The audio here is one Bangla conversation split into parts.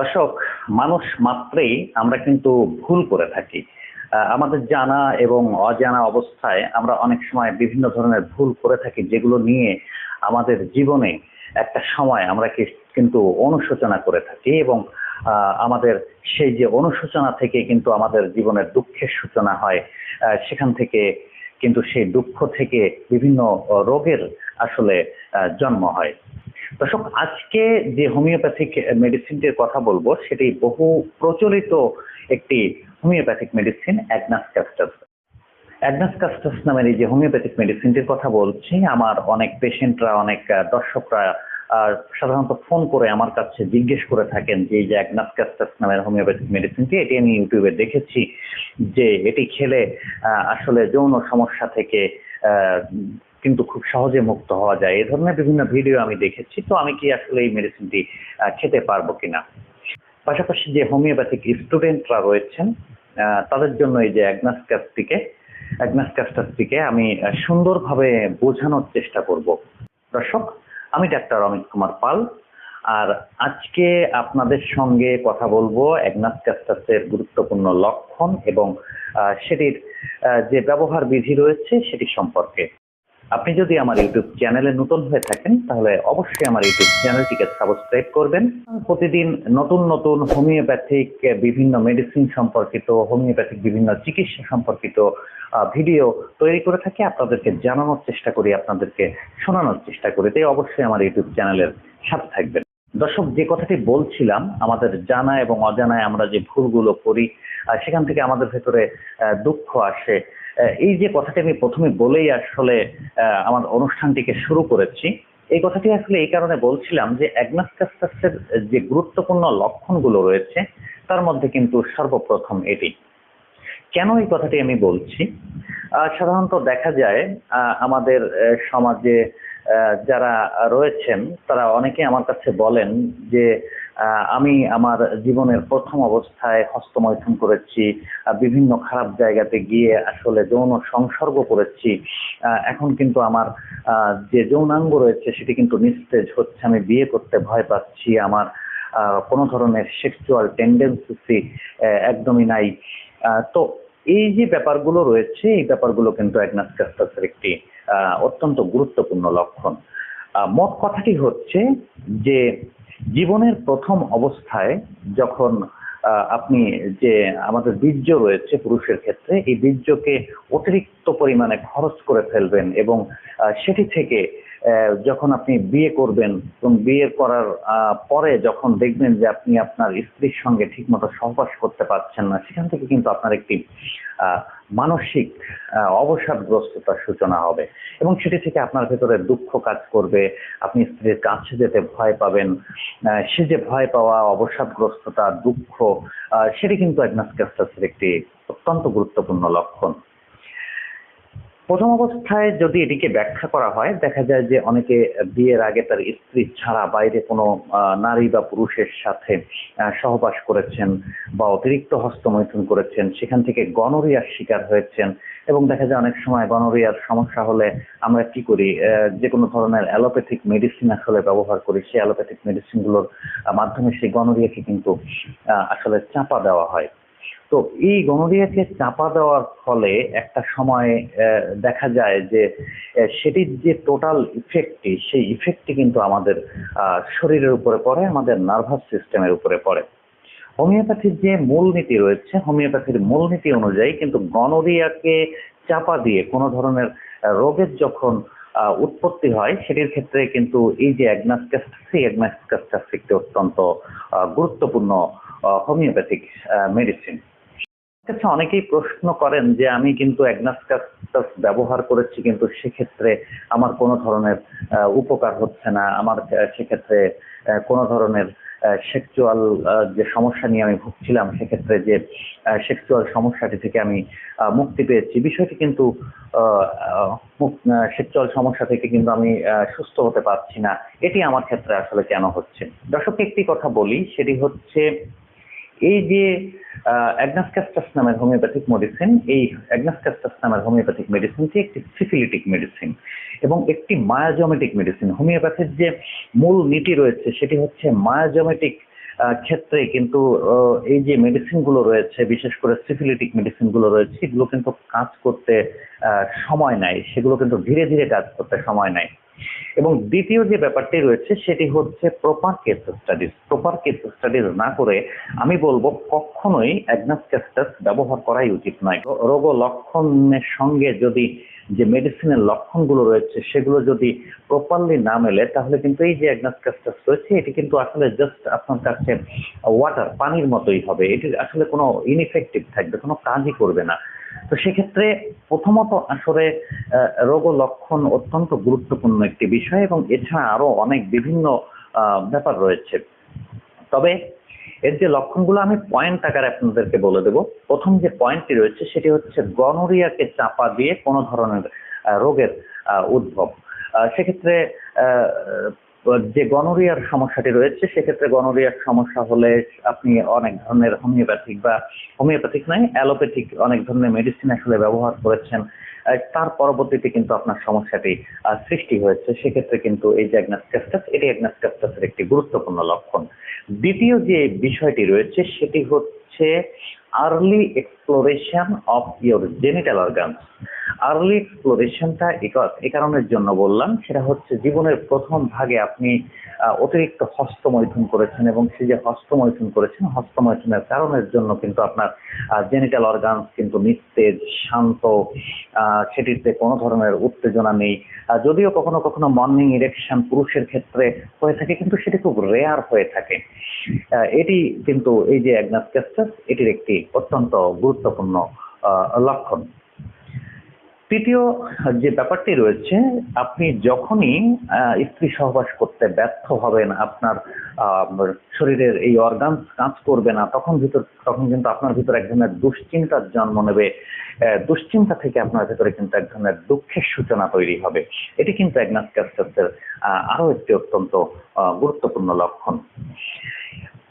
দর্শক, মানুষ মাত্রেই আমরা কিন্তু ভুল করে থাকি। আমাদের জানা এবং অজানা অবস্থায় আমরা অনেক সময় বিভিন্ন ধরনের ভুল করে থাকি, যেগুলো নিয়ে আমাদের জীবনে একটা সময় আমরা কিন্তু অনুশোচনা করে থাকি এবং আমাদের সেই যে অনুশোচনা থেকে কিন্তু আমাদের জীবনের দুঃখের সূচনা হয়। সেখান থেকে কিন্তু সেই দুঃখ থেকে বিভিন্ন রোগের আসলে জন্ম হয়। দর্শক আজকে যে হোমিওপ্যাথিক মেডিসিনটির কথা বলব সেটি বহু প্রচলিত একটি homeopathic medicine agnus castus agnus castus নামের এই যে হোমিওপ্যাথিক মেডিসিনটির কথা বলছি আমার অনেক পেশেন্টরা অনেক দর্শকরা আহ, সাধারণত ফোন করে আমার কাছে জিজ্ঞেস করে থাকেন যে এই যে অ্যাগনাস ক্যাস্টাস নামের হোমিওপ্যাথিক মেডিসিনটি এটি আমি ইউটিউবে দেখেছি যে এটি খেলে আসলে যৌন সমস্যা থেকে কিন্তু খুব সহজে মুক্ত হওয়া যায়। এ ধরনের বিভিন্ন ভিডিও আমি দেখেছি। তো আমি কি আসলে এই মেডিসিনটি খেতে পারব কিনা? পাশাপাশি যে হোমিওপ্যাথিক স্টুডেন্টরা রয়েছেন তাদের জন্য এই যে অ্যাগনাস ক্যাস্টিকে অ্যাগনাস ক্যাস্টাসটিকে আমি সুন্দরভাবে বোঝানোর চেষ্টা করব। দর্শক, আমি ডাক্তার অমিত কুমার পাল। আর আজকে আপনাদের সঙ্গে কথা বলব অ্যাগনাস ক্যাস্টাসের গুরুত্বপূর্ণ লক্ষণ এবং সেটির যে ব্যবহার বিধি রয়েছে সেটি সম্পর্কে। আপনি যদি আমার ইউটিউব চ্যানেলে নতুন হয়ে থাকেন, তাহলে অবশ্যই আমার ইউটিউব চ্যানেলটিকে সাবস্ক্রাইব করবেন। প্রতিদিন নতুন নতুন হোমিওপ্যাথিক, বিভিন্ন মেডিসিন সম্পর্কিত, হোমিওপ্যাথিক বিভিন্ন চিকিৎসা সম্পর্কিত ভিডিও তৈরি করে থাকি, আপনাদেরকে জানানোর চেষ্টা করি, আপনাদেরকে শোনানোর চেষ্টা করি। তাই অবশ্যই আমার ইউটিউব চ্যানেলের সাথে থাকবেন। দর্শক, যে কথাটি বলছিলাম, আমাদের জানা এবং অজানায় আমরা যে ভুলগুলো করি সেখান থেকে আমাদের ভেতরে দুঃখ আসে। এই যে কথাটি আমি প্রথমে বলেই আসলে আমার অনুষ্ঠানটিকে শুরু করেছি, এই কথাটি আসলে এই কারণে বলছিলাম যে অ্যাগনাস ক্যাস্টাসের যে গুরুত্বপূর্ণ লক্ষণগুলো রয়েছে, তার মধ্যে কিন্তু সর্বপ্রথম এটি। কেন এই কথাটি আমি বলছি? সাধারণত দেখা যায় আমাদের সমাজে যারা রয়েছেন, তারা অনেকে আমার কাছে বলেন যে আমি আমার জীবনের প্রথম অবস্থায় হস্তমৈথুন করেছি বিভিন্ন খারাপ জায়গাতে গিয়ে আসলে যৌন সংসর্গ করেছি। এখন কিন্তু আমার যে যৌনাঙ্গ রয়েছে সেটি কিন্তু নিস্তেজ হচ্ছে, আমি বিয়ে করতে ভয় পাচ্ছি, আমার কোনো ধরনের সেক্সুয়াল টেন্ডেন্সি একদমই নাই। তো এই যে ব্যাপারগুলো রয়েছে, এই ব্যাপারগুলো কিন্তু অ্যাগনাস ক্যাস্টাসের একটি অত্যন্ত গুরুত্বপূর্ণ লক্ষণ। মোট কথাটি হচ্ছে যে জীবনের প্রথম অবস্থায় যখন আপনি যে আমাদের বীর্য রয়েছে পুরুষের ক্ষেত্রে, এই বীর্যকে অতিরিক্ত পরিমাণে খরচ করে ফেলবেন এবং সেটি থেকে যখন আপনি বিয়ে করবেন, এবং বিয়ে করার পরে যখন দেখবেন যে আপনি আপনার স্ত্রীর সঙ্গে ঠিকমতো সহবাস করতে পারছেন না, সেখান থেকে কিন্তু আপনার একটি মানসিক অবসাদগ্রস্ততার সূচনা হবে। এবং সেটি থেকে আপনার ভেতরে দুঃখ কাজ করবে, আপনি স্ত্রীর কাছে যেতে ভয় পাবেন সে যে ভয় পাওয়া, অবসাদগ্রস্ততা, দুঃখ সেটি কিন্তু অ্যাগনাস ক্যাস্টাসের একটি অত্যন্ত গুরুত্বপূর্ণ লক্ষণ। প্রথম অবস্থায় যদি এটিকে ব্যাখ্যা করা হয়, দেখা যায় যে অনেকে বিয়ের আগে তার স্ত্রী ছাড়া বাইরে কোনো নারী বা পুরুষের সাথে সহবাস করেছেন বা অতিরিক্ত হস্তমৈথুন করেছেন, সেখান থেকে গনোরিয়ার শিকার হয়েছেন এবং দেখা যায় অনেক সময় গনোরিয়ার সমস্যা হলে আমরা কি করি যে কোনো ধরনের অ্যালোপ্যাথিক মেডিসিন আসলে ব্যবহার করি, সেই অ্যালোপ্যাথিক মেডিসিনগুলোর মাধ্যমে সেই গনোরিয়াকে কিন্তু আসলে চাপা দেওয়া হয়। তো এই গনোরিয়াকে চাপা দেওয়ার ফলে একটা সময় দেখা যায় যে সেটির যে টোটাল ইফেক্টটি সেই ইফেক্টটি কিন্তু আমাদের শরীরের উপরে পড়ে, আমাদের নার্ভাস সিস্টেমের উপরে পড়ে। হোমিওপ্যাথির যে মূলনীতি রয়েছে, হোমিওপ্যাথির মূলনীতি অনুযায়ী কিন্তু গনোরিয়াকে চাপা দিয়ে কোনো ধরনের রোগের যখন উৎপত্তি হয়, সেটির ক্ষেত্রে কিন্তু এই যে অ্যাগনাস ক্যাস্টাস এই অ্যাগনাস ক্যাস্টাস একটি অত্যন্ত গুরুত্বপূর্ণ হোমিওপ্যাথিক মেডিসিন কাছে অনেকেই প্রশ্ন করেন যে আমি কিন্তু ব্যবহার করেছি, কিন্তু সেক্ষেত্রে আমার কোনো ধরনের উপকার হচ্ছে না। আমার সেক্ষেত্রে কোনো ধরনের সেক্সুয়াল যে সমস্যা নিয়ে আমি ভুগছিলাম, সেক্ষেত্রে যে সেক্সুয়াল সমস্যাটি থেকে আমি মুক্তি পেয়েছি। বিষয়টি কিন্তু সেক্সুয়াল সমস্যা থেকে কিন্তু আমি সুস্থ হতে পারছি না। এটি আমার ক্ষেত্রে আসলে কেন হচ্ছে? দর্শক একটি কথা বলি, সেটি হচ্ছে, এই যে নামের হোমিওপ্যাথিক মেডিসিন এই নামের হোমিওপ্যাথিক মেডিসিনটি একটি সিফিলিটিক মেডিসিন এবং একটি মায়াজমেটিক মেডিসিন হোমিওপ্যাথির যে মূল নীতি রয়েছে, সেটি হচ্ছে মায়াজমেটিক ক্ষেত্রে কিন্তু এই যে মেডিসিনগুলো রয়েছে, বিশেষ করে সিফিলিটিক মেডিসিনগুলো রয়েছে এগুলো কিন্তু কাজ করতে সময় নেয়। সেগুলো কিন্তু ধীরে ধীরে কাজ করতে সময় নেয়। এবং দ্বিতীয় যে ব্যাপারটি রয়েছে, সেটি হচ্ছে proper case studies proper case studies না করে আমি বলব কখনোই অ্যাগনাস ক্যাস্টাস ব্যবহার করাই উচিত নয়। রোগ লক্ষণের সঙ্গে যদি যে মেডিসিনের লক্ষণগুলো রয়েছে, সেগুলো যদি প্রপারলি না মেলে, তাহলে কিন্তু এই যে অ্যাগনাস ক্যাস্টাস রয়েছে, এটি কিন্তু আসলে জাস্ট আপনার কাছে ওয়াটার পানির মতোই হবে। এটি আসলে কোনো ইনইফেক্টিভ থাকবে, কোনো কাজই করবে না। তো সেক্ষেত্রে প্রথমত আসলে রোগ লক্ষণ অত্যন্ত গুরুত্বপূর্ণ একটি বিষয় এবং এছাড়া আরও অনেক বিভিন্ন ব্যাপার রয়েছে। তবে এর যে লক্ষণগুলো আমি পয়েন্ট আকারে আপনাদেরকে বলে দেব। প্রথম যে পয়েন্টটি রয়েছে সেটি হচ্ছে গনোরিয়াকে চাপা দিয়ে কোনো ধরনের রোগের উদ্ভব। সেক্ষেত্রে যে গনোরিয়ার সমস্যাটি রয়েছে, সেক্ষেত্রে গনোরিয়ার সমস্যা হলে আপনি অনেক ধরনের হোমিওপ্যাথিক বা হোমিওপ্যাথিক নয় অ্যালোপ্যাথিক অনেক ধরনের মেডিসিন আসলে ব্যবহার করেছেন। তার পরবর্তীতে কিন্তু আপনার সমস্যাটি সৃষ্টি হয়েছে। সেক্ষেত্রে কিন্তু এই যে অ্যাগনাস্টাস এটি অ্যাগনাস্টাসের একটি গুরুত্বপূর্ণ লক্ষণ। দ্বিতীয় যে বিষয়টি রয়েছে, সেটি হচ্ছে early exploration of your genital organs early এক্সপ্লোরেশনটা এ কারণের জন্য বললাম, সেটা হচ্ছে জীবনের প্রথম ভাগে আপনি অতিরিক্ত হস্তমৈথুন করেছেন এবং সেই যে হস্তমৈথুন করেছেন, হস্তমৈথুনের কারণের জন্য কিন্তু আপনার জেনিটাল অর্গানস কিন্তু নিস্তেজ, শান্ত সেটিতে কোনো ধরনের উত্তেজনা নেই। যদিও কখনো কখনো মর্নিং ইরেকশন পুরুষের ক্ষেত্রে হয়ে থাকে, কিন্তু সেটি খুব রেয়ার হয়ে থাকে। এটি কিন্তু এই যে অ্যাগনাস ক্যাস্টাস এটির একটি অত্যন্ত গুরুত্বপূর্ণ লক্ষণ। তৃতীয় যে ব্যাপারটি রয়েছে আপনি যখনই স্ত্রী সহবাস করতে ব্যর্থ হবেন আপনার শরীরের এই অর্গান কাজ করবে না তখন ভিতর তখন কিন্তু আপনার ভিতর এক ধরনের দুশ্চিন্তার জন্ম নেবে। দুশ্চিন্তা থেকে আপনার ভিতরে কিন্তু এক ধরনের দুঃখের সূচনা তৈরি হবে। এটি কিন্তু অ্যাগনাস আহ, আরও একটি অত্যন্ত গুরুত্বপূর্ণ লক্ষণ।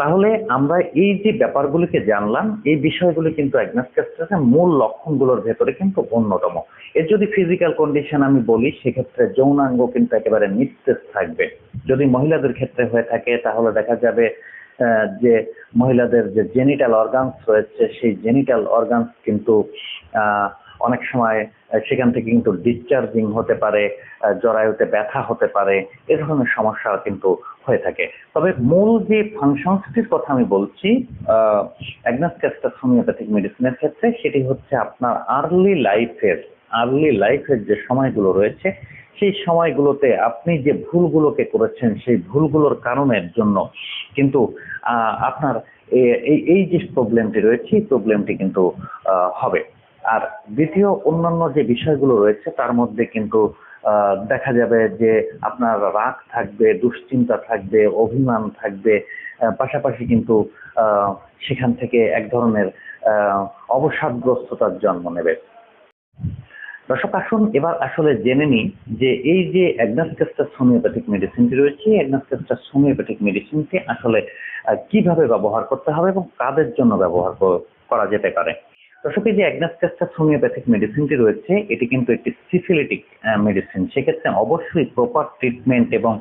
তাহলে আমরা এই যে ব্যাপারগুলিকে জানলাম এই বিষয়গুলি কিন্তু মূল লক্ষণগুলোর ভেতরে কিন্তু অন্যতম। এর যদি ফিজিক্যাল কন্ডিশন আমি বলি সেক্ষেত্রে যৌনাঙ্গ কিন্তু একেবারে নিস্তেজ থাকবে। যদি মহিলাদের ক্ষেত্রে হয়ে থাকে তাহলে দেখা যাবে যে মহিলাদের যে জেনিটাল অর্গানস রয়েছে সেই জেনিটাল অর্গানস কিন্তু আহ, অনেক সময় সেখান থেকে কিন্তু ডিসচার্জিং হতে পারে জরায়ুতে ব্যথা হতে পারে, এ ধরনের সমস্যা কিন্তু হয়ে থাকে। তবে মূল যে ফাংশনসটির কথা আমি বলছি অ্যাগনাস হোমিওপ্যাথিক মেডিসিনের ক্ষেত্রে সেটি হচ্ছে আপনার আর্লি লাইফের আর্লি লাইফের যে সময়গুলো রয়েছে, সেই সময়গুলোতে আপনি যে ভুলগুলোকে করেছেন, সেই ভুলগুলোর কারণের জন্য কিন্তু আপনার এই এই যে প্রবলেমটি রয়েছে, এই প্রবলেমটি কিন্তু হবে। আর দ্বিতীয় অন্যান্য যে বিষয়গুলো রয়েছে, তার মধ্যে কিন্তু দেখা যাবে যে আপনার রাগ থাকবে, দুশ্চিন্তা থাকবে, অভিমান থাকবে পাশাপাশি কিন্তু সেখান থেকে এক ধরনের অবসাদগ্রস্ততার জন্ম নেবে। দর্শক, আসুন এবার আসলে জেনে নিই যে এই যে অ্যাগনাস্টেস্টাস হোমিওপ্যাথিক মেডিসিনটি রয়েছে অ্যাগনাস্টেস্টাস হোমিওপ্যাথিক মেডিসিনটি আসলে কীভাবে ব্যবহার করতে হবে এবং কাদের জন্য ব্যবহার করা যেতে পারে? দর্শক এই যে অ্যাগনাস্টাস হোমিওপ্যাথিক মেডিসিনটি রয়েছে, এটি কিন্তু একটি সিফিলিটিক মেডিসিন সেক্ষেত্রে অবশ্যই প্রপার ট্রিটমেন্ট এবং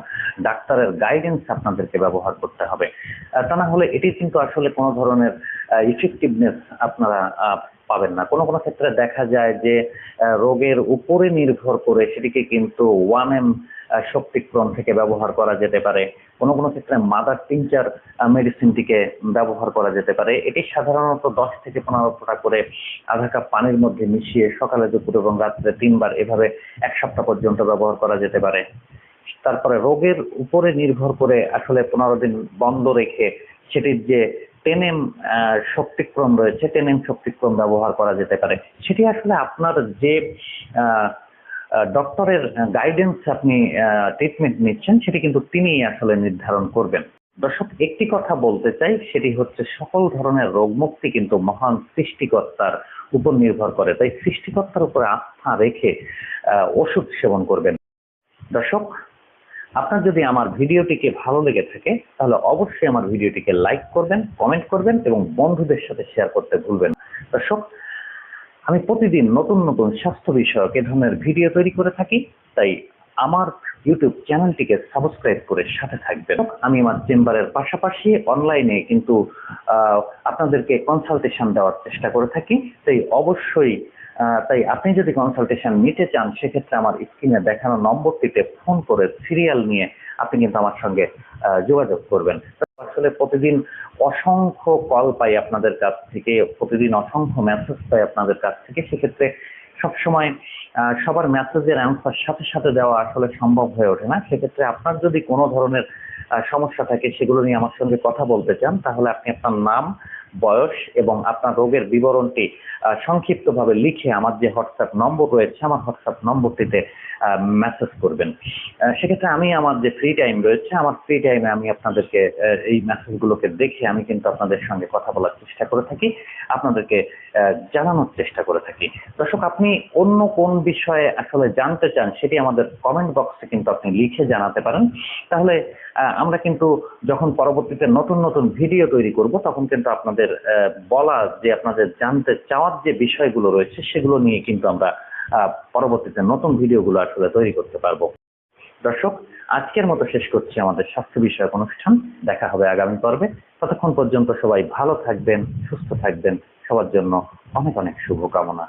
ডাক্তারের গাইডেন্স আপনাদেরকে ব্যবহার করতে হবে। তা না হলে এটি কিন্তু আসলে কোনো ধরনের ইফেক্টিভনেস আপনারা পাবেন না। কোনো কোনো ক্ষেত্রে দেখা যায় যে রোগের উপরে নির্ভর করে সেটিকে কিন্তু ওয়ান এম শক্তিক্রম থেকে ব্যবহার করা যেতে পারে। কোনো কোনো ক্ষেত্রে মাদার টিংচার মেডিসিনটিকে ব্যবহার করা যেতে পারে। এটি সাধারণত দশ থেকে পনেরো ফোঁটা করে আধা কাপ পানির মধ্যে মিশিয়ে সকালে, দুপুর এবং রাত্রে তিনবার এভাবে এক সপ্তাহ পর্যন্ত ব্যবহার করা যেতে পারে। তারপরে রোগের উপরে নির্ভর করে আসলে পনেরো দিন বন্ধ রেখে সেটির যে টেনএম শক্তিক্রম রয়েছে টেনএম শক্তিক্রম ব্যবহার করা যেতে পারে। সেটি আসলে আপনার যে ডক্টরের গাইডেন্স আপনি ট্রিটমেন্ট নিচ্ছেন, সেটি কিন্তু তিনি আসলে নির্ধারণ করবেন। দর্শক, একটি কথা বলতে চাই, সেটি হচ্ছে সকল ধরনের রোগ মুক্তি কিন্তু মহান সৃষ্টিকর্তার উপর নির্ভর করে। তাই সৃষ্টিকর্তার উপর আস্থা রেখে ওষুধ সেবন করবেন। দর্শক আপনার যদি আমার ভিডিওটিকে ভালো লেগে থাকে, তাহলে অবশ্যই আমার ভিডিওটিকে লাইক করবেন কমেন্ট করবেন এবং বন্ধুদের সাথে শেয়ার করতে ভুলবেন দর্শক, আমি প্রতিদিন নতুন নতুন স্বাস্থ্য বিষয়ক এ ধরনের ভিডিও তৈরি করে থাকি, তাই আমার ইউটিউব চ্যানেলটিকে সাবস্ক্রাইব করে সাথে থাকবেন। আমি আমার চেম্বারের পাশাপাশি অনলাইনে কিন্তু আপনাদেরকে কনসালটেশন দেওয়ার চেষ্টা করে থাকি, তাই অবশ্যই তাই আপনি যদি কনসালটেশন নিতে চান, সেক্ষেত্রে আমার স্ক্রিনে দেখানো নম্বরটিতে ফোন করে সিরিয়াল নিয়ে আপনি কিন্তু আমার সঙ্গে যোগাযোগ করবেন। আসলে প্রতিদিন অসংখ্য কল পাই আপনাদের কাছ থেকে, প্রতিদিন অসংখ্য মেসেজ পাই আপনাদের কাছ থেকে। সেক্ষেত্রে সবসময় সবার মেসেজের অ্যান্সার সাথে সাথে দেওয়া আসলে সম্ভব হয়ে ওঠে না। সেক্ষেত্রে আপনার যদি কোনো ধরনের সমস্যা থাকে, সেগুলো নিয়ে আমার সঙ্গে কথা বলতে চান, তাহলে আপনি আপনার নাম বয়স এবং আপনার রোগের বিবরণটি সংক্ষিপ্তভাবে লিখে আমার যে হোয়াটসঅ্যাপ নম্বর রয়েছে, আমার হোয়াটসঅ্যাপ নম্বরটিতে মেসেজ করবেন। সেক্ষেত্রে আমি আমার যে ফ্রি টাইম রয়েছে, আমার ফ্রি টাইমে আমি আপনাদেরকে এই মেসেজগুলোকে দেখে আমি কিন্তু আপনাদের সঙ্গে কথা বলার চেষ্টা করে থাকি। আপনাদেরকে জানানোর চেষ্টা করে থাকি। দর্শক, আপনি অন্য কোন বিষয়ে আসলে জানতে চান সেটি আমাদের কমেন্ট বক্সে কিন্তু আপনি লিখে জানাতে পারেন। তাহলে আমরা কিন্তু যখন পরবর্তীতে নতুন নতুন ভিডিও তৈরি করব, তখন কিন্তু আপনাদের বলা যে আপনাদের জানতে চাওয়ার যে বিষয়গুলো রয়েছে সেগুলো নিয়ে কিন্তু আমরা পরবর্তীতে নতুন ভিডিওগুলো আসলে তৈরি করতে পারব। দর্শক, আজকের মতো শেষ করছি আমাদের স্বাস্থ্য বিষয়ক অনুষ্ঠান। দেখা হবে আগামী পর্বে। ততক্ষণ পর্যন্ত সবাই ভালো থাকবেন, সুস্থ থাকবেন। সবার জন্য অনেক অনেক শুভকামনা।